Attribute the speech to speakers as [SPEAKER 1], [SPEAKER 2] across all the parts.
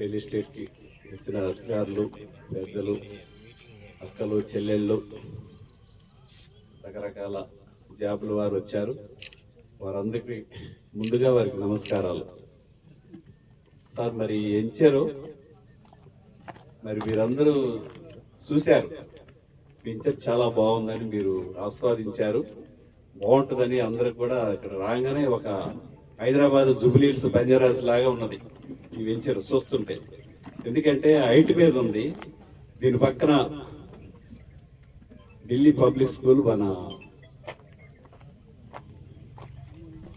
[SPEAKER 1] పెళ్ళి స్టేట్కి వచ్చిన అధికారులు పెద్దలు అక్కలు చెల్లెళ్ళు రకరకాల జాబులు వారు వచ్చారు. వారందరికీ ముందుగా వారికి నమస్కారాలు. సార్ మరి ఎంచారు మరి మీరందరూ చూశారు. పింఛర్ చాలా బాగుందని మీరు ఆస్వాదించారు. బాగుంటుందని అందరికి కూడా ఇక్కడ రాగానే ఒక హైదరాబాద్ జుబిలీల్స్ బంజారాస్ లాగా ఉన్నది. ఈ వెంచర్ చూస్తుంటే ఎందుకంటే హైట్ మీద ఉంది. దీని పక్కన ఢిల్లీ పబ్లిక్ స్కూల్ మన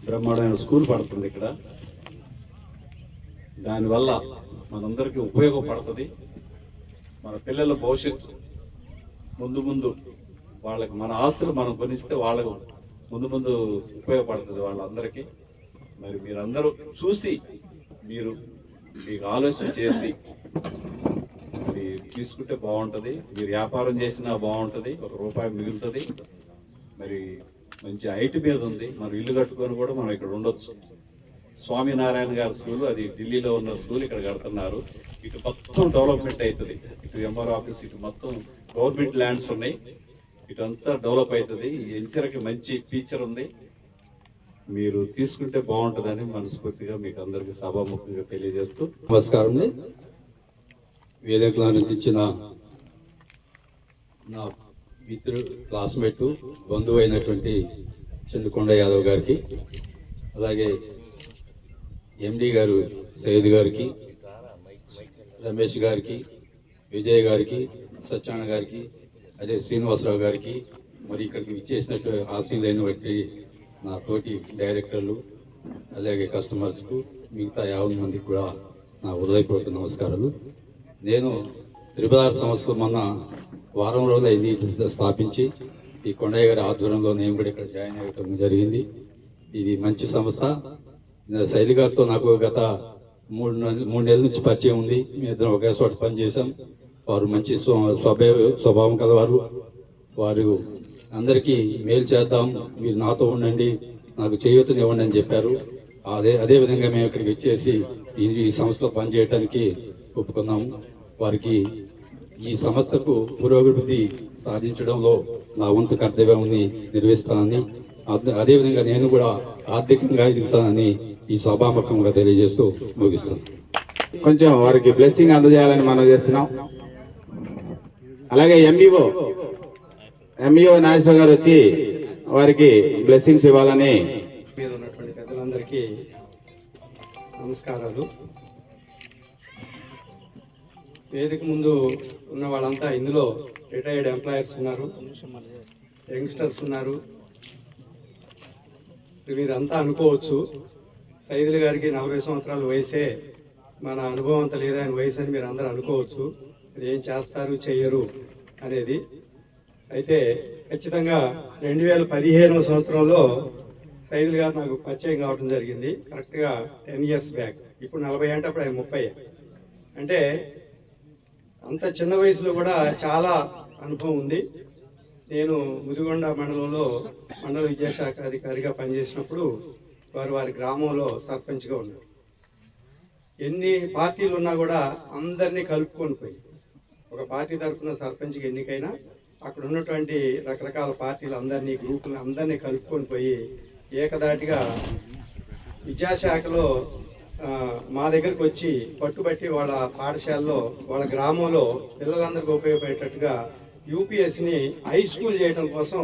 [SPEAKER 1] బ్రహ్మాండమైన స్కూల్ పడుతుంది ఇక్కడ. దానివల్ల మనందరికీ ఉపయోగపడుతుంది. మన పిల్లల భవిష్యత్తు ముందు ముందు వాళ్ళకి మన ఆస్తులు మనం కొనిస్తే వాళ్ళకు ముందు ముందు ఉపయోగపడుతుంది వాళ్ళందరికీ. మరి మీరందరూ చూసి మీరు మీకు ఆలోచన చేసి మరి తీసుకుంటే బాగుంటుంది మీరు వ్యాపారం చేసినా బాగుంటుంది ఒక రూపాయి మిగులుతుంది. మరి మంచి హైట్ మీద ఉంది మనం ఇల్లు కట్టుకొని కూడా మనం ఇక్కడ ఉండొచ్చు. స్వామినారాయణ గారి స్కూల్ అది ఢిల్లీలో ఉన్న స్కూల్ ఇక్కడ కడుతున్నారు. ఇటు మొత్తం డెవలప్మెంట్ అవుతుంది. ఇటు ఎంఆర్ ఆఫీస్ ఇటు మొత్తం గవర్నమెంట్ ల్యాండ్స్ ఉన్నాయి. ఇటు అంతా డెవలప్ అవుతుంది. ఈ ఎంచరకి మంచి ఫీచర్ ఉంది. మీరు తీసుకుంటే బాగుంటుందని మనస్ఫూర్తిగా మీకు అందరికీ సభాముఖంగా తెలియజేస్తూ
[SPEAKER 2] నమస్కారం వేదికలో ఇచ్చిన నా మిత్రుడు క్లాస్మేట్ బంధువు అయినటువంటి చంద్రకొండ యాదవ్ గారికి అలాగే ఎండి గారు సయ్యద్ గారికి రమేష్ గారికి విజయ్ గారికి సత్యనారాయణ గారికి అదే శ్రీనివాసరావు గారికి మరి ఇక్కడికి ఇచ్చేసినట్టు ఆశీలైనటువంటి నా తోటి డైరెక్టర్లు అలాగే కస్టమర్స్కు మిగతా యాభై మందికి కూడా నా హృదయపూర్వక నమస్కారాలు. నేను త్రిపదార్ సంస్థకు మొన్న వారం రోజులు అయింది స్థాపించి. ఈ కొండయ్య గారి ఆధ్వర్యంలో నేను కూడా ఇక్కడ జాయిన్ అవ్వటం జరిగింది. ఇది మంచి సంస్థ. శైలి గారితో నాకు గత మూడు మూడు నెలల నుంచి పరిచయం ఉంది. మేము ఇద్దరం ఒకే చోట పనిచేసాం వారు మంచి స్వభావం కలవారు. వారు అందరికీ మేలు చేద్దాం. మీరు నాతో ఉండండి. నాకు చేయూతనివ్వండి అని చెప్పారు. అదే అదే విధంగా మేము ఇక్కడికి వచ్చేసి ఈ సంస్థ సంస్థలో పనిచేయడానికి ఒప్పుకున్నాము వారికి ఈ సంస్థకు పురోభివృద్ధి సాధించడంలో నా వంతు కర్తవ్యాన్ని నిర్వహిస్తానని అదేవిధంగా నేను కూడా ఆర్థికంగా ఎదుగుతానని ఈ సభాముఖంగా తెలియజేస్తూ ముగిస్తాను
[SPEAKER 3] కొంచెం వారికి బ్లెస్సింగ్ అందజేయాలని మనం చేస్తున్నాం. అలాగే ఎంఈఓ ఎంఈఓ నాగేశ్వర గారు వచ్చి వారికి బ్లెస్సింగ్స్ ఇవ్వాలని
[SPEAKER 4] మీద ఉన్నటువంటి పెద్దలందరికీ నమస్కారాలు. వేదిక ముందు ఉన్న వాళ్ళంతా ఇందులో రిటైర్డ్ ఎంప్లాయర్స్ ఉన్నారు యంగ్స్టర్స్ ఉన్నారు. వీరంతా అనుకోవచ్చు సైదులు గారికి నలభై సంవత్సరాలు వయసే మన అనుభవం అంత లేదా ఆయన వయసు అని మీరు అందరూ అనుకోవచ్చు ఏం చేస్తారు చెయ్యరు అనేది అయితే ఖచ్చితంగా రెండు వేల పదిహేనవ సంవత్సరంలో సైదుల్ గారు నాకు పరిచయం కావడం జరిగింది. కరెక్ట్గా టెన్ ఇయర్స్ బ్యాక్. ఇప్పుడు నలభై అంటే అప్పుడు ఆయన ముప్పై. అంటే అంత చిన్న వయసులో కూడా చాలా అనుభవం ఉంది. నేను ముదిగొండ మండలంలో మండల విద్యాశాఖ అధికారిగా పనిచేసినప్పుడు వారు వారి గ్రామంలో సర్పంచ్గా ఉన్నారు. ఎన్ని పార్టీలు ఉన్నా కూడా అందరినీ కలుపుకొని పోయి ఒక పార్టీ తరఫున సర్పంచ్కి ఎన్నికైనా అక్కడ ఉన్నటువంటి రకరకాల పార్టీలు అందరినీ గ్రూపులు అందరినీ కలుపుకొని పోయి ఏకదాటిగా విద్యాశాఖలో మా దగ్గరకు వచ్చి పట్టుబట్టి వాళ్ళ పాఠశాలలో వాళ్ళ గ్రామంలో పిల్లలందరికీ ఉపయోగపడేటట్టుగా యూపీఎస్సిని హై స్కూల్ చేయడం కోసం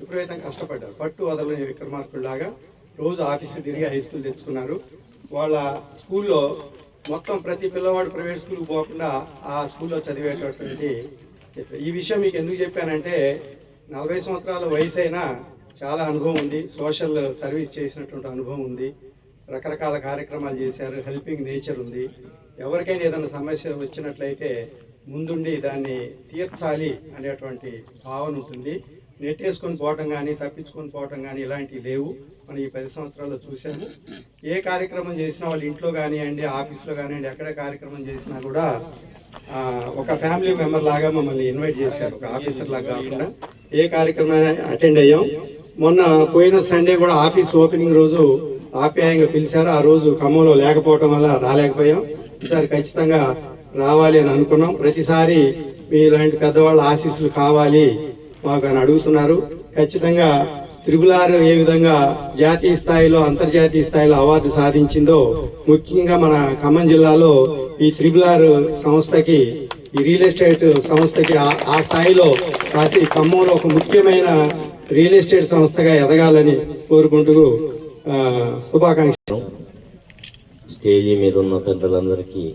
[SPEAKER 4] విపరీతంగా కష్టపడ్డారు. పట్టు వదలని విక్రమార్కుల్లాగా రోజు ఆఫీసు తిరిగి హై స్కూల్ తెచ్చుకున్నారు. వాళ్ళ స్కూల్లో మొత్తం ప్రతి పిల్లవాడు ప్రైవేట్ స్కూల్కి పోకుండా ఆ స్కూల్లో చదివేటటువంటి ఈ విషయం మీకు ఎందుకు చెప్పానంటే నలభై సంవత్సరాల వయసు అయినా చాలా అనుభవం ఉంది. సోషల్ సర్వీస్ చేసినటువంటి అనుభవం ఉంది. రకరకాల కార్యక్రమాలు చేశారు. హెల్పింగ్ నేచర్ ఉంది. ఎవరికైనా ఏదైనా సమస్య వచ్చినట్లయితే ముందుండి దాన్ని తీర్చాలి అనేటువంటి భావన ఉంటుంది. నెట్టేసుకొని పోవటం కానీ తప్పించుకొని పోవటం కానీ ఇలాంటివి లేవు. మనం ఈ పది సంవత్సరాల్లో చూసాము ఏ కార్యక్రమం చేసినా వాళ్ళు ఇంట్లో కానివ్వండి ఆఫీస్లో కానివ్వండి ఎక్కడ కార్యక్రమం చేసినా కూడా ఒక ఫ్యామిలీ మెంబర్ లాగా మమ్మల్ని ఇన్వైట్ చేశారు. ఒక ఆఫీసర్ లాగా కాకుండా ఏ కార్యక్రమాన్ని అటెండ్ అయ్యాం. మొన్న పోయిన సండే కూడా ఆఫీస్ ఓపెనింగ్ రోజు ఆప్యాయంగా పిలిచారు. ఆ రోజు ఖమ్మంలో లేకపోవటం వల్ల రాలేకపోయాం. ఈసారి ఖచ్చితంగా రావాలి అని అనుకున్నాం. ప్రతిసారి మీలాంటి పెద్దవాళ్ళ ఆశీస్సులు కావాలి మాకు అని అడుగుతున్నారు. ఖచ్చితంగా త్రిపులార్ ఏ విధంగా జాతీయ స్థాయిలో అంతర్జాతీయ స్థాయిలో అవార్డు సాధించిందో ముఖ్యంగా మన ఖమ్మం జిల్లాలో ఈ త్రిబుల్ ఆర్ సంస్థకి ఈ రియల్ ఎస్టేట్ సంస్థకి ఆ- స్థాయిలో కాసి ఖమ్మంలో ఒక ముఖ్యమైన రియల్ ఎస్టేట్ సంస్థగా ఎదగాలని కోరుకుంటూ శుభాకాంక్షలు.
[SPEAKER 5] స్టేజీ మీద ఉన్న పెద్దలందరికీ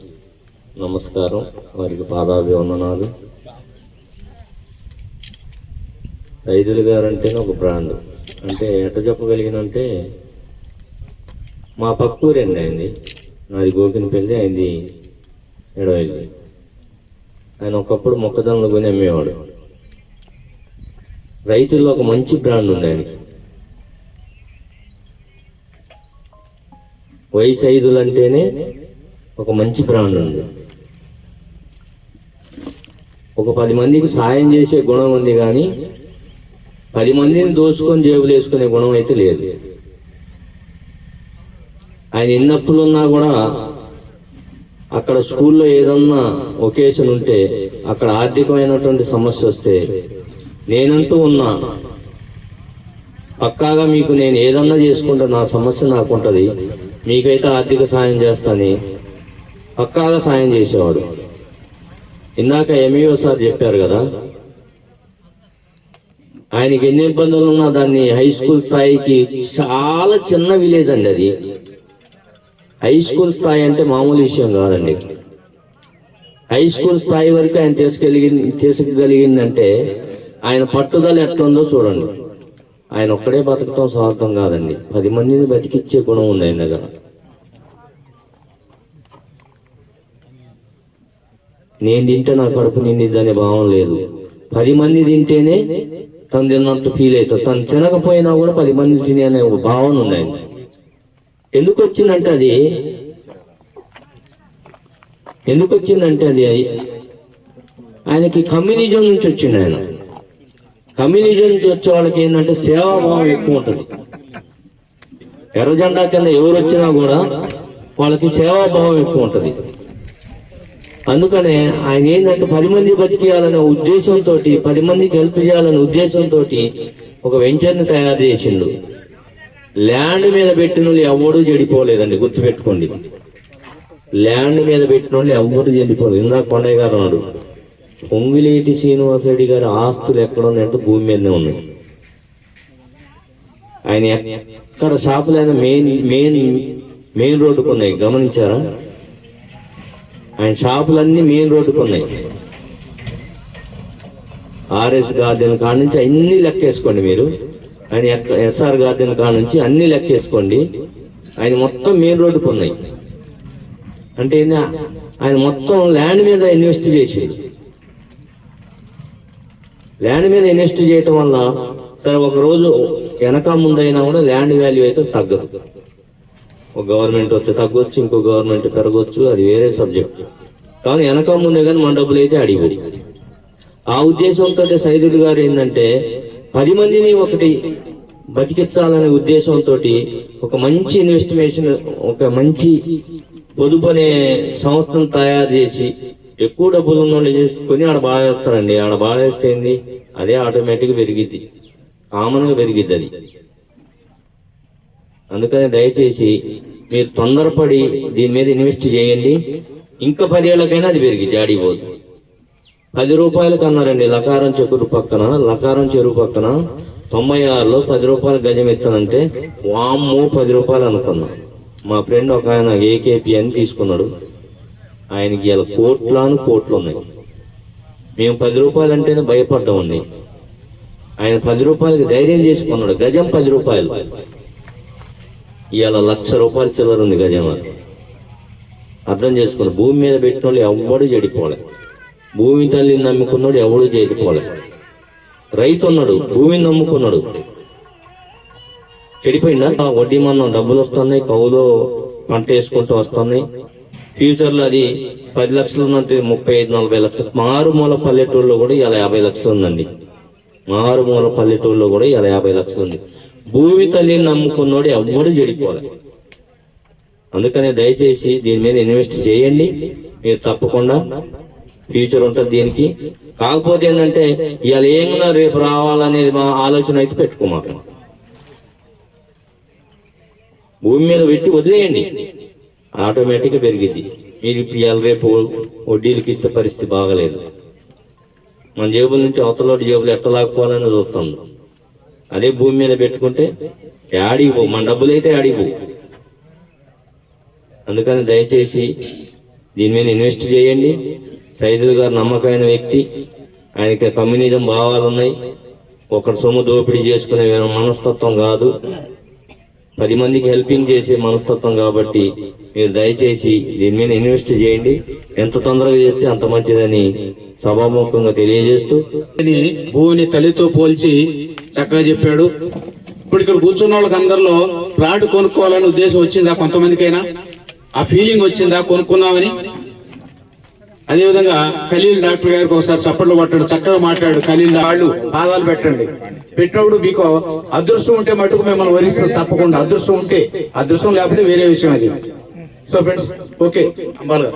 [SPEAKER 5] నమస్కారం వారికి పాదాభివందనాలు. రైతులు గారంటేనే ఒక బ్రాండ్. అంటే ఎట చెప్పగలిగినంటే మా పక్కూరండి అయింది నాది గోకినపల్లి అయింది ఏడవైంది. ఆయన ఒకప్పుడు మొక్కజొన్నలు కొని అమ్మేవాడు. రైతుల్లో ఒక మంచి బ్రాండ్ ఉంది ఆయనకి. వయసు ఐదులు అంటేనే ఒక మంచి బ్రాండ్ ఉంది. ఒక పది మందికి సాయం చేసే గుణం ఉంది కానీ పది మందిని దోచుకొని జేబులు వేసుకునే గుణం అయితే లేదు. ఆయన ఎన్ని ఉన్నా కూడా అక్కడ స్కూల్లో ఏదన్నా ఒకేషన్ ఉంటే అక్కడ ఆర్థికమైనటువంటి సమస్య వస్తే నేనంటూ ఉన్నా పక్కాగా మీకు నేను ఏదన్నా చేసుకుంటే నా సమస్య నాకు ఉంటుంది మీకైతే ఆర్థిక సాయం చేస్తాని పక్కాగా సాయం చేసేవాడు. ఇందాక ఎంఈఓ సార్ చెప్పారు కదా ఆయనకి ఎన్ని ఇబ్బందులు ఉన్నా దాన్ని హై స్కూల్ స్థాయికి చాలా చిన్న విలేజ్ అండి అది. హై స్కూల్ స్థాయి అంటే మామూలు విషయం కాదండి. హై స్కూల్ స్థాయి వరకు ఆయన తీసుకెళ్ళి తీసుకెళ్ళగిందంటే ఆయన పట్టుదల ఎట్లుందో చూడండి. ఆయన ఒక్కడే బతకటం స్వార్థం కాదండి. పది మందిని బతికిచ్చే గుణం ఉంది ఆయన దగ్గర. నేను తింటే నా కడుపు నిండిద్దనే అనే భావం లేదు. పది మంది తింటేనే తను తిన్నట్టు ఫీల్ అవుతుంది. తను తినకపోయినా కూడా పది మంది తినే అనే ఒక భావన ఉంది ఆయన ఎందుకు వచ్చిందంటే అది? ఎందుకు వచ్చిందంటే అది? ఆయనకి కమ్యూనిజం నుంచి వచ్చింది ఆయన. కమ్యూనిజం నుంచి వచ్చే వాళ్ళకి ఏంటంటే సేవాభావం ఎక్కువ ఉంటుంది. ఎర్ర జెండా కింద ఎవరు వచ్చినా కూడా వాళ్ళకి సేవాభావం ఎక్కువ ఉంటుంది. అందుకనే ఆయన ఏంటంటే పది మంది బతికేయాలనే ఉద్దేశంతో పది మందికి హెల్ప్ చేయాలనే ఉద్దేశంతో ఒక వెంచర్ని తయారు చేసిండు. ల్యాండ్ మీద పెట్టిన ఎవడూ చెడిపోలేదండి గుర్తుపెట్టుకోండి ల్యాండ్ మీద పెట్టిన వాళ్ళు ఎవరు చెడిపోలేదు. ఇందాక కొండయ్య గారు అన్నాడు పొంగిలేటి శ్రీనివాసరెడ్డి గారి ఆస్తులు ఎక్కడ ఉన్నాయంటే భూమి మీదనే ఉన్నాయి. ఆయన ఎక్కడ షాపులైనా మెయిన్ మెయిన్ మెయిన్ రోడ్డుకు ఉన్నాయి. గమనించారా? ఆయన షాపులన్నీ మెయిన్ రోడ్డుకు ఉన్నాయి. ఆర్ఎస్ గార్డెన్ కాడ నుంచి అన్ని లెక్కేసుకోండి మీరు. ఆయన ఎస్ఆర్ గార్డెన్ కాడ నుంచి అన్ని లెక్కేసుకోండి. ఆయన మొత్తం మెయిన్ రోడ్డుకు ఉన్నాయి అంటే ఏంది? ఆయన మొత్తం ల్యాండ్ మీద ఇన్వెస్ట్ చేసేది. ల్యాండ్ మీద ఇన్వెస్ట్ చేయటం వల్ల సరే ఒక రోజు వెనక ముందైనా కూడా ల్యాండ్ వాల్యూ అయితే తగ్గదు. ఒక గవర్నమెంట్ వస్తే తగ్గొచ్చు ఇంకో గవర్నమెంట్ పెరగొచ్చు అది వేరే సబ్జెక్ట్. కానీ వెనక ముందే కానీ మన డబ్బులు అయితే అడిగి ఆ ఉద్దేశంతో సైదులు గారు ఏంటంటే పది మందిని ఒకటి బతికించాలనే ఉద్దేశంతో ఒక మంచి ఇన్వెస్టిమేషన్ ఒక మంచి పొదుపు అనే సంస్థను తయారు చేసి ఎక్కువ డబ్బులు ఉన్న చేసుకొని ఆడ బాగా వేస్తారండి ఆడ బాగా వేస్తే ఏంది? అదే ఆటోమేటిక్గా పెరిగిద్ది. కామన్గా పెరిగిద్ది అది. అందుకని దయచేసి మీరు తొందరపడి దీని మీద ఇన్వెస్ట్ చేయండి. ఇంకా పదేళ్ళకైనా అది పెరిగి ఆడిపోదు పది రూపాయలకు అన్నారండి లకారం చెరువు పక్కన లకారం చెరువు పక్కన తొంభై ఆరులో పది రూపాయలు గజం ఇస్తానంటే వామ్మో పది రూపాయలు అనుకున్నా. మా ఫ్రెండ్ ఒక ఆయన ఏకేపీ అని తీసుకున్నాడు. ఆయనకి ఇలా కోట్లాను కోట్లు ఉన్నాయి మేము పది రూపాయలు అంటేనే భయపడ్డామండి. ఆయన పది రూపాయలకి ధైర్యం చేసుకున్నాడు. గజం పది రూపాయలు. ఇవాళ లక్ష రూపాయలు చిల్లర ఉంది గజం అది. అర్థం చేసుకుని భూమి మీద పెట్టిన వాళ్ళు ఎవడు చెడిపోలేదు భూమి తల్లిని నమ్ముకున్నాడు ఎవడు చెడిపోలే రైతు ఉన్నాడు భూమిని నమ్ముకున్నాడు. చెడిపోయిందా? ఆ వడ్డీ మనం డబ్బులు వస్తున్నాయి కవులో పంట వేసుకుంటూ వస్తున్నాయి. ఫ్యూచర్లో అది పది లక్షలు ఉన్నట్టు ముప్పై ఐదు నలభై లక్షలు. మారుమూల పల్లెటూరులో కూడా ఇలా యాభై లక్షలు ఉందండి. మారుమూల పల్లెటూరులో కూడా ఇలా యాభై లక్షలు ఉంది. భూమి తల్లిని నమ్ముకున్నాడు ఎవ్వడు చెడిపోలే. అందుకనే దయచేసి దీని మీద ఇన్వెస్ట్ చేయండి. మీరు తప్పకుండా ఫ్యూచర్ ఉంటుంది దీనికి. కాకపోతే ఏంటంటే ఇవాళ ఏమన్నా రేపు రావాలనేది మా ఆలోచన అయితే పెట్టుకోమాక భూమి మీద పెట్టి వదిలేయండి. ఆటోమేటిక్గా పెరిగింది మీరు ఇప్పుడు ఇవాళ రేపు వడ్డీలకి ఇస్తే పరిస్థితి బాగలేదు. మన జేబుల నుంచి అవతల జేబులు ఎట్ట లాక్కోవాలని చూస్తుంది అదే భూమి మీద పెట్టుకుంటే యాడికి పో. మన డబ్బులు అయితే యాడికి పో. అందుకని దయచేసి దీని మీద ఇన్వెస్ట్ చేయండి. సైదులు గారు నమ్మకమైన వ్యక్తి. ఆయనకి కమ్యూనిజం భావాలు ఉన్నాయి ఒకరి సొమ్ము దోపిడీ చేసుకునే మనస్తత్వం కాదు. పది మందికి హెల్పింగ్ చేసే మనస్తత్వం కాబట్టి మీరు దయచేసి దీని మీద ఇన్వెస్ట్ చేయండి. ఎంత తొందరగా చేస్తే అంత మంచిదని సభాముఖంగా తెలియజేస్తూ.
[SPEAKER 3] అని భూమిని తల్లితో పోల్చి చక్కగా చెప్పాడు. ఇప్పుడు ఇక్కడ కూర్చున్న వాళ్ళకి అందరిలో ప్లాట్ కొనుక్కోవాలనే ఉద్దేశం వచ్చిందా కొంతమందికైనా? ఆ ఫీలింగ్ వచ్చిందా? కొనుక్కుందామని. అదేవిధంగా ఖలీల్ డాక్టర్ గారికి ఒకసారి చప్పట్లు కొట్టాడు చక్కగా మాట్లాడు ఖలీల్ వాళ్ళు పాదాలు పెట్టండి. పెట్టినప్పుడు మీకు అదృష్టం ఉంటే మటుకు మిమ్మల్ని వరిస్తుంది తప్పకుండా. అదృష్టం ఉంటే అదృష్టం లేకపోతే వేరే విషయం అది. So friends okay. గారు